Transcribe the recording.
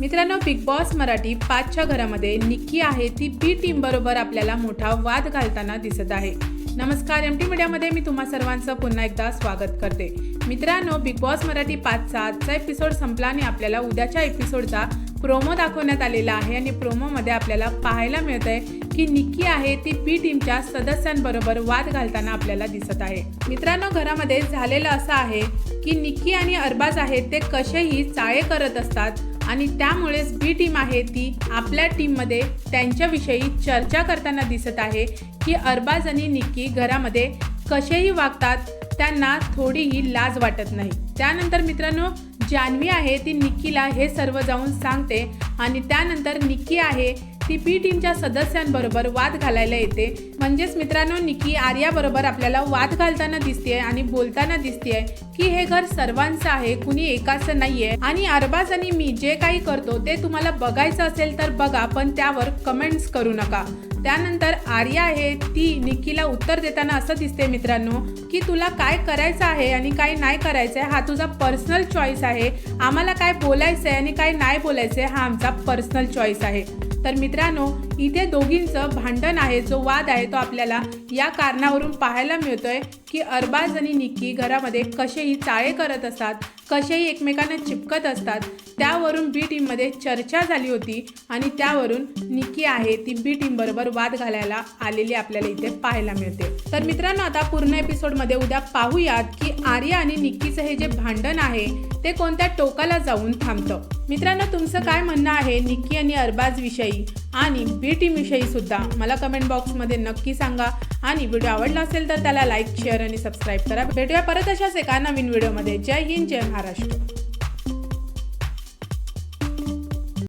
मित्रांनो big boss Marathi पाचच्या घरामध्ये निक्की आहे. ती बी टीम बरोबर आपल्याला मोठा वाद घालताना दिसत आहे. नमस्कार एम टी मीडियामध्ये मी तुम्हा सर्वांचं पुन्हा एकदा स्वागत करते. मित्रांनो बिग बॉस मराठी पाचचा आजचा एपिसोड संपला आणि आपल्याला उद्याच्या एपिसोडचा प्रोमो दाखवण्यात आलेला आहे आणि प्रोमोमध्ये आपल्याला पाहायला मिळत आहे की निक्की आहे ती बी टीमच्या सदस्यांबरोबर वाद घालताना आपल्याला दिसत आहे. मित्रांनो घरामध्ये झालेलं असं आहे की निक्की आणि अरबाज आहेत ते कसेही चाळे करत असतात आणि त्यामुळेच बी टीम आहे ती आपल्या टीममध्ये त्यांच्याविषयी चर्चा करताना दिसत आहे की अरबाज आणि निक्की घरामध्ये कसेही वागतात त्यांना थोडीही लाज वाटत नाही. त्यानंतर मित्रांनो जान्हवी आहे ती निक्कीला हे सर्व जाऊन सांगते आणि त्यानंतर निक्की आहे ती बी टीमच्या सदस्यांबरोबर वाद घालायला येते. म्हणजेच मित्रांनो निकी आर्याबरोबर आपल्याला वाद घालताना दिसतेय आणि बोलताना दिसतेय की हे घर सर्वांचं आहे कुणी एकाचं नाहीये. आणि अरबाज आणि मी जे काही करतो ते तुम्हाला बघायचं असेल तर बघा पण त्यावर कमेंट्स करू नका. त्यानंतर आर्या आहे ती निक्कीला उत्तर देताना असं दिसते मित्रांनो की तुला काय करायचं आहे आणि काय नाही करायचं आहे हा तुझा पर्सनल चॉईस आहे. आम्हाला काय बोलायचं आहे आणि काय नाही बोलायचं आहे हा आमचा पर्सनल चॉईस आहे. तर मित्रांनो इथे दोघींचं भांडण आहे जो वाद आहे तो आपल्याला या कारणावरून पाहायला मिळतोय की अरबाज आणि निक्की घरामध्ये कसेही चाळे करत असतात कसेही एकमेकांना चिपकत असतात त्यावरून बी टीममध्ये चर्चा झाली होती आणि त्यावरून निकी आहे ती बी टीमबरोबर वाद घालायला आलेली आपल्याला इथे पाहायला मिळते. तर मित्रांनो आता पूर्ण एपिसोडमध्ये उद्या पाहूयात की आर्या आणि निक्कीचं हे जे भांडण आहे ते कोणत्या टोकाला जाऊन थांबतं. मित्रांनो तुमचं काय म्हणणं आहे निक्की आणि अरबाज विषयी? आणि बी टीम विषयी सुद्धा मला कमेंट बॉक्समध्ये नक्की सांगा. आणि व्हिडिओ आवडला असेल तर त्याला लाईक शेअर आणि सबस्क्राईब करा. भेटूया परत अशाच एका नवीन व्हिडिओमध्ये जय हिंद जय महाराष्ट्र.